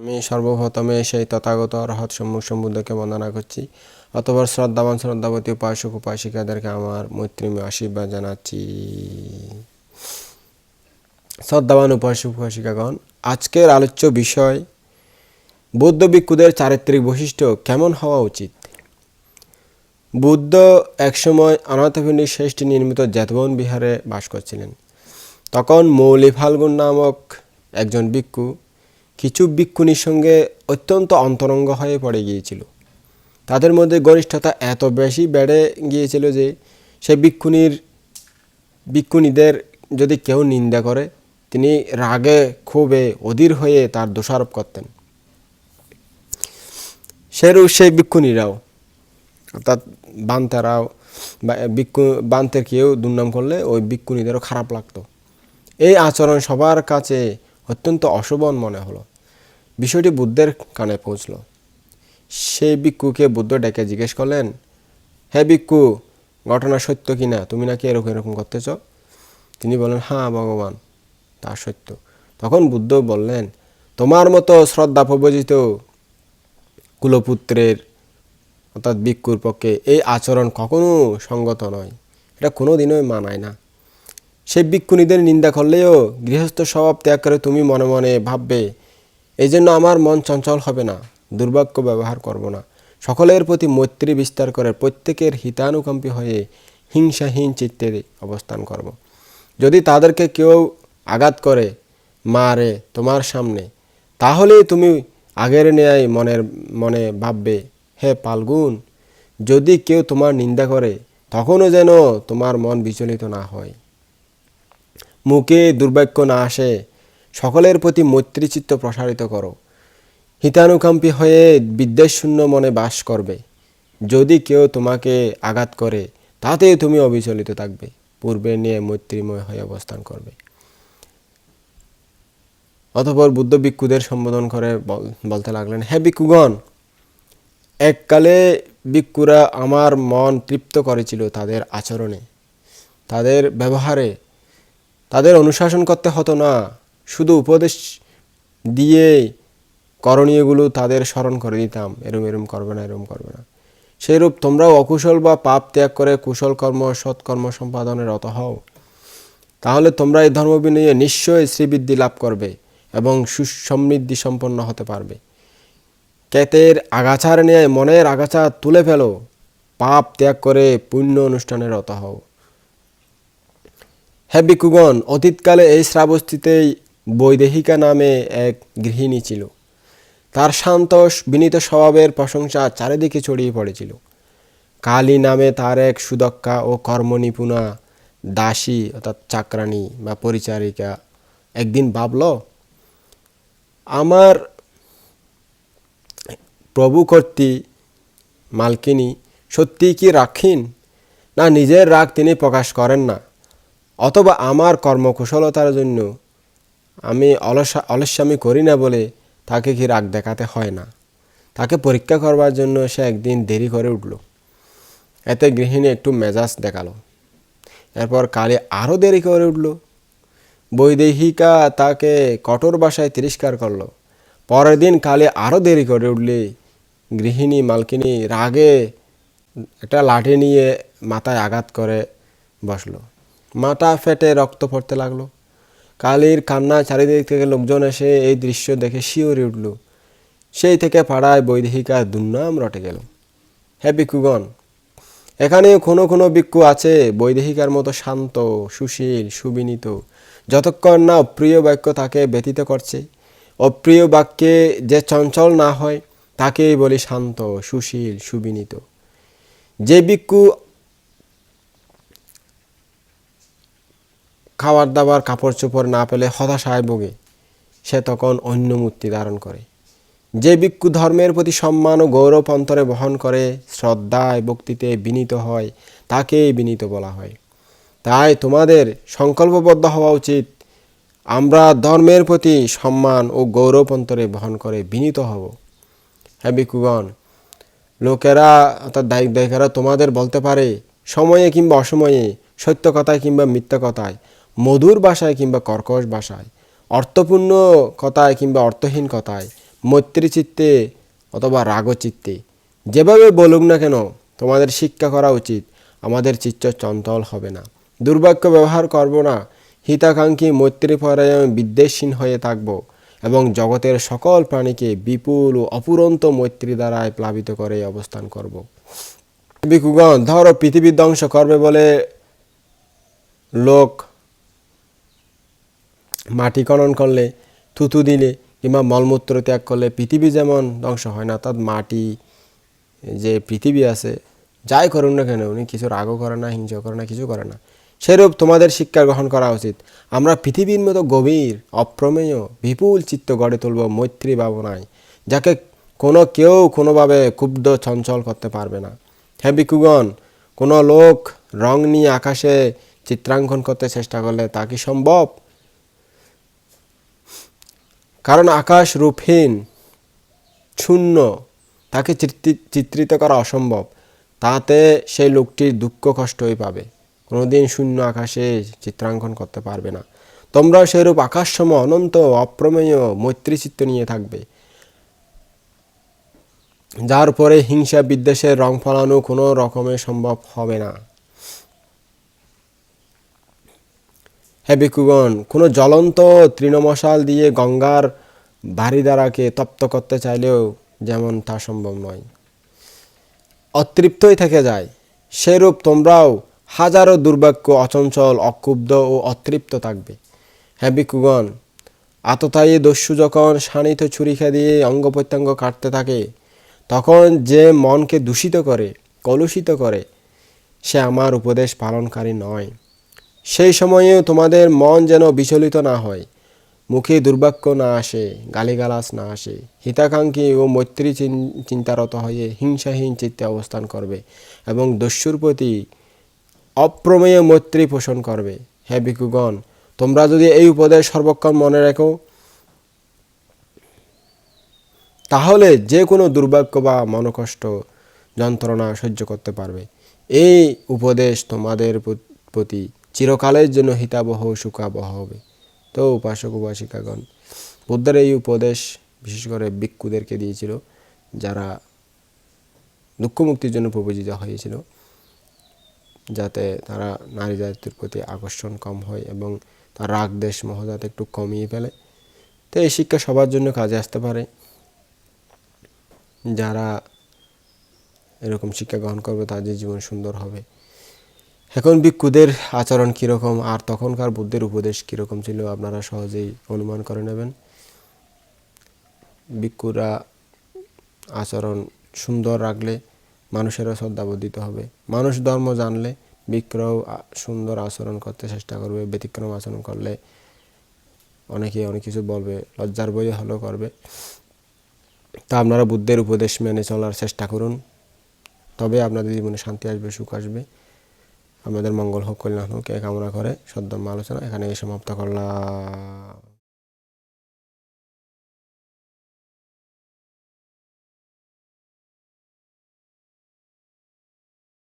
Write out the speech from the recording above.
আমি সর্বপ্রথমে সেই তথাগত রহৎ সম্মুখ সম্বুদ্ধকে বন্দনা করছি। অতপর শ্রদ্ধাবান শ্রদ্ধাবতী উপাসক উপাসিকাদেরকে আমার মৈত্রীময় আশীর্বাদ জানাচ্ছি। শ্রদ্ধাবান উপাসক উপাসিকাগণ, আজকের আলোচ্য বিষয়, বৌদ্ধ ভিক্ষুদের চারিত্রিক বৈশিষ্ট্য কেমন হওয়া উচিত? বুদ্ধ একসময় অনাথপিণ্ডি শেষটি নির্মিত জেতবন বিহারে বাস করছিলেন। তখন মৌলি ফাল্গুন নামক একজন ভিক্ষু কিছু ভিক্ষুনির সঙ্গে অত্যন্ত অন্তরঙ্গ হয়ে পড়ে গিয়েছিল। তাদের মধ্যে ঘনিষ্ঠতা এত বেশি বেড়ে গিয়েছিল যে সে ভিক্ষুনির ভিক্ষুণীদের যদি কেউ নিন্দা করে, তিনি রাগে, ক্ষোভে অধীর হয়ে তার দোষারোপ করতেন। সেরূপ সেই ভিক্ষুণীরাও, অর্থাৎ বান্তারাও ভিক্ষু, বান্তের কেউ দুর্নাম করলে ওই ভিক্ষুণীদেরও খারাপ লাগতো। এই আচরণ সবার কাছে অত্যন্ত অশোভন মনে হলো। বিষয়টি বুদ্ধের কানে পৌঁছল। সেই ভিক্ষুকে বুদ্ধ ডেকে জিজ্ঞেস করলেন, হে ভিক্ষু, ঘটনা সত্য কি না তুমি নাকি এরকম এরকম করতেছ? তিনি বললেন হ্যাঁ ভগবান, তা সত্য। তখন বুদ্ধ বললেন, তোমার মতো শ্রদ্ধা প্রবজিত কুলপুত্রের, অর্থাৎ ভিক্ষুর পক্ষে এই আচরণ কখনো সঙ্গত নয়। এটা কোনো দিনই মানায় না। সে ভিক্ষুণীদের নিন্দা করলেও গৃহস্থ স্বভাব ত্যাগ করে তুমি মনে মনে ভাববে এই জন্য আমার মন চঞ্চল হবে না, দুর্ভাগ্য ব্যবহার করব না সকলের প্রতি মৈত্রী বিস্তার করে প্রত্যেকের হিতানুকম্পী হয়ে হিংসাহীন চিত্তে অবস্থান করব। যদি তাদেরকে কেউ আঘাত করে, মারে তোমার সামনে, তাহলেই তুমি আগের ন্যায় মনের, মনে ভাববে, হে পালগুন, যদি কেউ তোমার নিন্দা করে, তখনও যেন তোমার মন বিচলিত না হয় মুখে দুর্ভাগ্য না আসে, সকলের প্রতি মৈত্রীচিত্ত প্রসারিত করো। হিতানুকাম্পী হয়ে বিদ্বেষশূন্য মনে বাস করবে। যদি কেউ তোমাকে আঘাত করে, তাতে তুমি অবিচলিত থাকবে, পূর্বে নিয়ে মৈত্রীময় হয়ে অবস্থান করবে। অতপর বুদ্ধ ভিক্ষুদের সম্বোধন করে বলতে লাগলেন, হে ভিক্ষুগণ, এককালে ভিক্ষুরা আমার মন তৃপ্ত করেছিল তাদের আচরণে, তাদের ব্যবহারে তাদের অনুশাসন করতে হতো না। শুধু উপদেশ দিয়ে করণীয়গুলো তাদের স্মরণ করে দিতাম এরম এরম করবে না, এরম করবে না। সেইরূপ তোমরাও অকুশল বা পাপ ত্যাগ করে কুশল কর্ম সৎকর্ম সম্পাদনে রত হও। তাহলে তোমরা এই ধর্ম বিনয়ে নিশ্চয়ই শ্রীবৃদ্ধি লাভ করবে এবং সুসমৃদ্ধি সম্পন্ন হতে পারবে। কেতের আগাছার নিয়ে মনের আগাছা তুলে ফেলো। পাপ ত্যাগ করে পুণ্য অনুষ্ঠানে রত হও। হে ভিক্ষুগণ অতীতকালে এই শ্রাবস্তিতেই বৈদেহিকা নামে এক গৃহিণী ছিল। তার শান্ত বিনীত স্বভাবের প্রশংসা চারিদিকে ছড়িয়ে পড়েছিল। কালী নামে তার এক সুদক্ষা ও কর্মনিপুণা দাসী অর্থাৎ চাকরানী বা পরিচারিকা একদিন ভাবল, আমার প্রভু কর্তৃ মালকিনী সত্যি কি রাখীন না, নিজের রাগ তিনি প্রকাশ করেন না। অথবা আমার কর্মকুশলতার জন্য আমি অলসা অলস্যামি করি না বলে তাকে কি রাগ দেখাতে হয় না? তাকে পরীক্ষা করবার জন্য সে একদিন দেরি করে উঠল। এতে গৃহিণী একটু মেজাজ দেখাল। এরপর কালে আরও দেরি করে উঠল। বৈদেহিকা তাকে কঠোর ভাষায় তিরস্কার করল। পরের দিন কালে আরও দেরি করে উঠলে গৃহিণী মালকিনী রাগে একটা লাঠি নিয়ে মাথায় আঘাত করে বসল। মাথা ফেটে রক্ত পড়তে লাগল। কালীর কান্না চারিদিক থেকে লোকজন এসে এই দৃশ্য দেখে শিওরে উঠল। সেই থেকে পাড়ায় বৈদেহিকার দুর্নাম রটে গেল। হে ভিক্ষুগণ এখানে কোনো কোনো ভিক্ষু আছে? বৈদেহিকার মতো শান্ত, সুশীল, সুবিনীত, যতক্ষণ না অপ্রিয় বাক্য তাকে ব্যতীত করছে। অপ্রিয় বাক্যে যে চঞ্চল না হয়, তাকেই বলি শান্ত, সুশীল, সুবিনীত। যে ভিক্ষু খাবার দাবার কাপড় চোপড় না পেলে হতাশায় ভোগে। সে তখন অন্য মূর্তি ধারণ করে। যে ভিক্ষু ধর্মের প্রতি সম্মান ও গৌরব অন্তরে বহন করে শ্রদ্ধায় ভক্তিতে বিনীত হয়, তাকেই বিনীত বলা হয়। তাই তোমাদের সংকল্পবদ্ধ হওয়া উচিত। আমরা ধর্মের প্রতি সম্মান ও গৌরব অন্তরে বহন করে বিনীত হব। হ্যাঁ ভিক্ষুগণ, লোকেরা, অর্থাৎ দায়িক দায়িকারা তোমাদের বলতে পারে, সময়ে কিংবা অসময়ে, সত্য কথায় কিংবা মিথ্যা কথায়। মধুর ভাষায় কিংবা কর্কশ ভাষায়, অর্থপূর্ণ কথায় কিংবা অর্থহীন কথায়, মৈত্রী চিত্তে অথবা রাগ চিত্তে, যেভাবে বলুক না কেন, তোমাদের শিক্ষা করা উচিত, আমাদের চিত্ত চঞ্চল হবে না। দুর্ভাগ্য ব্যবহার করব না, হিতাকাঙ্ক্ষী মৈত্রী পরায়ণ বিদ্বেষহীন হয়ে থাকব এবং জগতের সকল প্রাণীকে বিপুল ও অপুরন্ত মৈত্রী দ্বারায় প্লাবিত করে অবস্থান করব। বিকুগণ, ধরো পৃথিবী ধ্বংস করবে বলে লোক মাটি খনন করলে থুতু দিলে কিংবা মলমূত্র ত্যাগ করলে পৃথিবী যেমন ধ্বংস হয় না অর্থাৎ মাটি, যে পৃথিবী আছে, যাই করুন না কেন, উনি কিছু রাগও করে না হিংসা করে না, কিছু করে না। সেরূপ তোমাদের শিক্ষা গ্রহণ করা উচিত। আমরা পৃথিবীর মতো গভীর, অপ্রমেয়, বিপুল চিত্ত গড়ে তুলব মৈত্রী ভাবনায়, যাকে কোনো কেউ কোনোভাবে ক্ষুব্ধ চঞ্চল করতে পারবে না। হ্যাঁ বিকুগণ কোনো লোক রং নিয়ে আকাশে চিত্রাঙ্কন করতে চেষ্টা করলে তা কি সম্ভব? কারণ আকাশ রূপহীন শূন্য তাকে চিত্রি- চিত্রিত করা অসম্ভব। তাতে সেই লোকটির দুঃখ কষ্টই পাবে। কোনোদিন শূন্য আকাশে চিত্রাঙ্কন করতে পারবে না। তোমরাও সেরূপ আকাশসম অনন্ত অপ্রমেয় মৈত্রী মৈত্রীচিত্ত নিয়ে থাকবে। যার পরে হিংসা বিদ্বেষের রং ফলানো কোনো রকমে সম্ভব হবে না। হ্যাঁ বিকুগণ কোনো জ্বলন্ত তৃণমশাল দিয়ে গঙ্গার বাড়িদারাকে তপ্ত করতে চাইলেও যেমন তা সম্ভব নয়। অতৃপ্তই থেকে যায়। সেরূপ তোমরাও হাজারো দুর্ভাগ্য, অচঞ্চল, অক্ষুব্ধ ও অতৃপ্ত থাকবে। হ্যাঁ বিকুগণ আততায়ী দস্যু যখন শানিত ছুরিখা দিয়ে অঙ্গ প্রত্যঙ্গ কাটতে থাকে, তখন যে মনকে দূষিত করে, কলুষিত করে, সে আমার উপদেশ পালনকারী নয়। সেই সময়েও তোমাদের মন যেন বিচলিত না হয়, মুখে দুর্ভাগ্য না আসে, গালিগালাজ না আসে, হিতাকাঙ্ক্ষী ও মৈত্রী চিন- চিন্তারত হয়ে হিংসাহীন চিত্তে অবস্থান করবে এবং দস্যুর প্রতি অপ্রমেয় মৈত্রী পোষণ করবে। হে ভিক্ষুগণ, তোমরা যদি এই উপদেশ সর্বক্ষণ মনে রাখো, তাহলে যে কোনো দুর্ভাগ্য বা মনকষ্ট যন্ত্রণা সহ্য করতে পারবে। এই উপদেশ তোমাদের প্রতি চিরকালের জন্য হিতাবহ, সুখাবহ হবে। তো উপাসক উপাসিকাগণ বুদ্ধের এই উপদেশ বিশেষ করে ভিক্ষুদেরকে দিয়েছিল, যারা দুঃখমুক্তির জন্য প্রবচিত হয়েছিল, যাতে তারা নারী জাতির প্রতি আকর্ষণ কম হয় এবং তার রাগ দেশ মোহ যাতে একটু কমিয়ে ফেলে। তো এই শিক্ষা সবার জন্য কাজে আসতে পারে। যারা এরকম শিক্ষা গ্রহণ করবে, তাদের জীবন সুন্দর হবে। এখন ভিক্ষুদের আচরণ কীরকম আর তখনকার বুদ্ধের উপদেশ কীরকম ছিল আপনারা সহজেই অনুমান করে নেবেন। ভিক্ষুরা আচরণ সুন্দর রাখলে মানুষেরও শ্রদ্ধাবোধিত হবে। মানুষ ধর্ম জানলে বিক্রয় সুন্দর আচরণ করতে চেষ্টা করবে, ব্যতিক্রম আচরণ করলে অনেকে অনেক কিছু বলবে, লজ্জার বই হলেও করবে। তা আপনারা বুদ্ধের উপদেশ মেনে চলার চেষ্টা করুন। তবে আপনাদের জীবনে শান্তি আসবে, সুখ আসবে। আমাদের মঙ্গল হোক কল্যাণ হোক এ কামনা করে সদ্যম আলোচনা এখানে সমাপ্ত করলাম।